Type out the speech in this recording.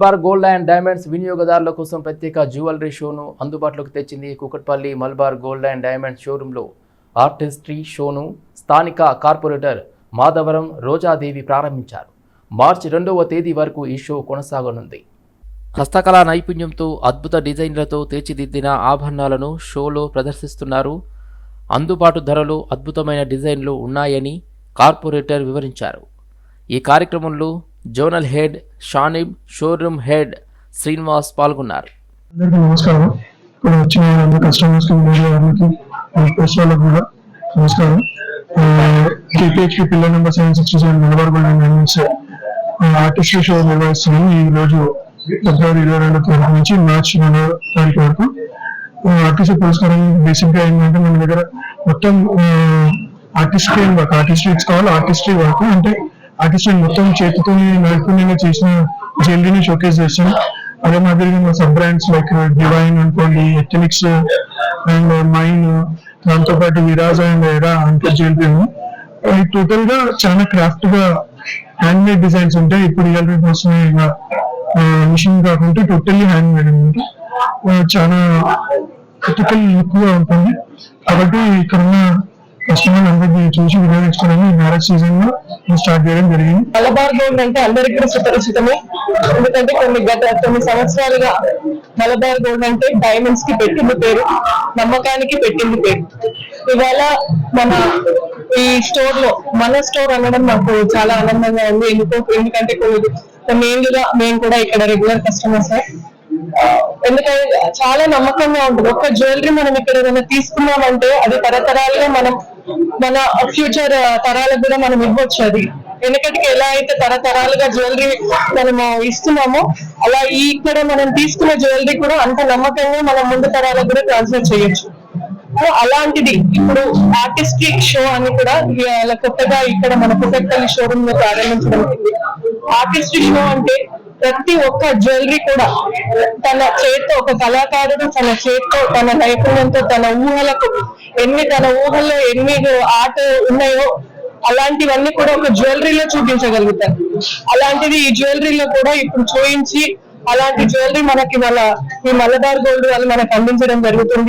Malabar gold and diamonds వినియోగదారుల కోసం ప్రత్యేక జ్యువెలరీ షోను అందుబాటులోకి తెచ్చింది Kukatpally Malabar gold and diamonds షోరూంలో. ఆర్టిస్ట్రీ షోను స్థానిక కార్పొరేటర్ మాధవరం రోజాదేవి ప్రారంభించారు. మార్చి రెండవ తేదీ వరకు ఈ షో కొనసాగనుంది. హస్తకళా నైపుణ్యంతో అద్భుత డిజైన్లతో తీర్చిదిద్దిన ఆభరణాలను షోలో ప్రదర్శిస్తున్నారు. అందుబాటు ధరలో అద్భుతమైన డిజైన్లు ఉన్నాయని కార్పొరేటర్ వివరించారు. ఈ కార్యక్రమంలో zonal head Shanib showroom head Srinivas పాల్గొన్నారు. అందరికీ నమస్కారం. ఇక్కడ వచ్చిన అందరు కస్టమర్స్కి మీడియా వాళ్ళకి కూడా నమస్కారం. TPHP pillar number seven sixty seven నిలబడి డైమండ్స్ ఆర్టిస్ట్రీ షో నిర్వహిస్తున్నాము ఈ రోజు ఫిబ్రవరి ఇరవై రెండో తారీఖు నుంచి మార్చి రెండో తారీఖు వరకు ఆర్టిస్ట్ పురస్కారం బేసిక్గా ఏంటంటే మన దగ్గర మొత్తం ఆర్టిస్ట్రీ వర్క్ ఆర్టిస్ట్రీ కావాలి ఆర్టిస్ట్రీ వర్క్ అంటే ఆర్టిస్ట్ మొత్తం చేతితో నైపుణ్యంగా చేసిన జ్యువెలరీని షోకేస్ చేస్తాం అదే మాదిరిగా మా సబ్ బ్రాండ్స్ లైక్ డివైన్ అనుకోండి ఎథనిక్స్ అండ్ మైన్ దాంతో పాటు విరాజ్ అండ్ ఎరా అంటే జ్యువెలరీ టోటల్గా చాలా క్రాఫ్ట్గా హ్యాండ్ మేడ్ డిజైన్స్ ఉంటాయి ఇప్పుడు రియల్ వస్తున్నాయి. మిషన్ కాకుండా టోటల్లీ హ్యాండ్ మేడ్ అనమాట. చాలా క్రిటికల్ లుక్గా ఉంటుంది. కాబట్టి ఇక్కడ ఉన్న కస్టమర్ అందరికీ చూసి వినియోగించుకోవడానికి మ్యారేజ్ సీజన్లో స్టార్ట్ చేయడం జరిగింది. మలబార్ గోల్డ్ అంటే అందరికీ కూడా సుపరిచితమే ఎందుకంటే కొన్ని గత కొన్ని సంవత్సరాలుగా మలబార్ గోల్డ్ అంటే డైమండ్స్కి పెట్టింది పేరు నమ్మకానికి పెట్టింది పేరు. ఇవాళ మన ఈ స్టోర్లో మన స్టోర్ అనడం నాకు చాలా ఆనందంగా ఉంది. ఎందుకో ఎందుకంటే కొన్ని కొన్ని ఏళ్ళుగా మేము కూడా ఇక్కడ రెగ్యులర్ కస్టమర్స్ ఎందుకంటే చాలా నమ్మకంగా ఉంటుంది. ఒక్క జ్యువెలరీ మనం ఇక్కడ ఏదైనా తీసుకున్నామంటే అది తరతరాలుగా మనం మన ఫ్యూచర్ తరాలకు కూడా మనం ఇవ్వచ్చు అది. వెనకటికి ఎలా అయితే తరతరాలుగా జ్యువెలరీ మనము ఇస్తున్నామో అలా ఈ ఇక్కడ మనం తీసుకున్న జ్యువెలరీ కూడా అంత నమ్మకంగా మనం ముందు తరాలకు కూడా ట్రాన్స్ఫర్ చేయొచ్చు. సో అలాంటిది ఇప్పుడు ఆర్టిస్టిక్ షో అని కూడా కొత్తగా ఇక్కడ మన కుక్కట్పల్లి షోరూమ్లో ప్రారంభించడం ఆర్టిస్టిక్ షో అంటే ప్రతి ఒక్క జ్యువెలరీ కూడా తన చేత్తో ఒక కళాకారుడు తన చేత్తో తన నైపుణ్యంతో తన ఊహలకు ఎన్ని తన ఊహల్లో ఎన్ని ఆర్ట్ ఉన్నాయో అలాంటివన్నీ కూడా ఒక జ్యువెలరీలో చూపించగలుగుతారు. అలాంటిది ఈ జ్యువెలరీలో కూడా ఇప్పుడు చూపించి అలాంటి జ్యువెలరీ మనకి వాళ్ళ ఈ మలబార్ గోల్డ్ వాళ్ళు మనకు అందించడం జరుగుతుంది.